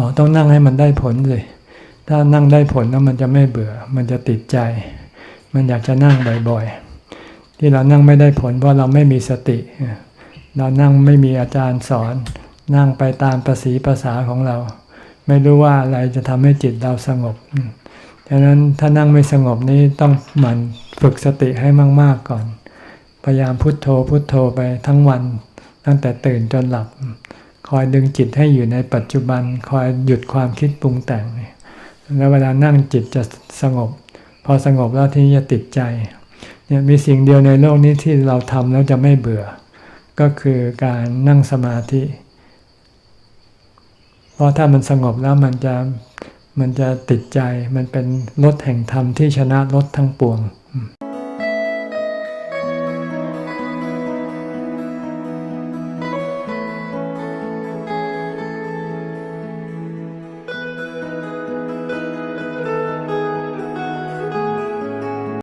อ๋อต้องนั่งให้มันได้ผลเลยถ้านั่งได้ผลแล้วมันจะไม่เบื่อ มันจะติดใจ มันอยากจะนั่งบ่อยๆ ที่เรานั่งไม่ได้ผลเพราะเราไม่มีสติ เรานั่งไม่มีอาจารย์สอน นั่งไปตามประสีภาษาของเรา ไม่รู้ว่าอะไรจะทำให้จิตเราสงบฉะนั้นถ้านั่งไม่สงบนี้ต้องหมั่นฝึกสติให้มาก ๆก่อน พยายามพุโทโธพุโทโธไปทั้งวัน ตั้งแต่ตื่นจนหลับ คอยดึงจิตให้อยู่ในปัจจุบัน คอยหยุดความคิดปรุงแต่ง แล้วเวลานั่งจิตจะสงบ พอสงบแล้วที่จะติดใจเนี่ยมีสิ่งเดียวในโลกนี้ที่เราทำแล้วจะไม่เบื่อ ก็คือการนั่งสมาธิ เพราะถ้ามันสงบแล้วมันจะมันจะติดใจ มันเป็นรถแห่งธรรมที่ชนะรถทั้งปวง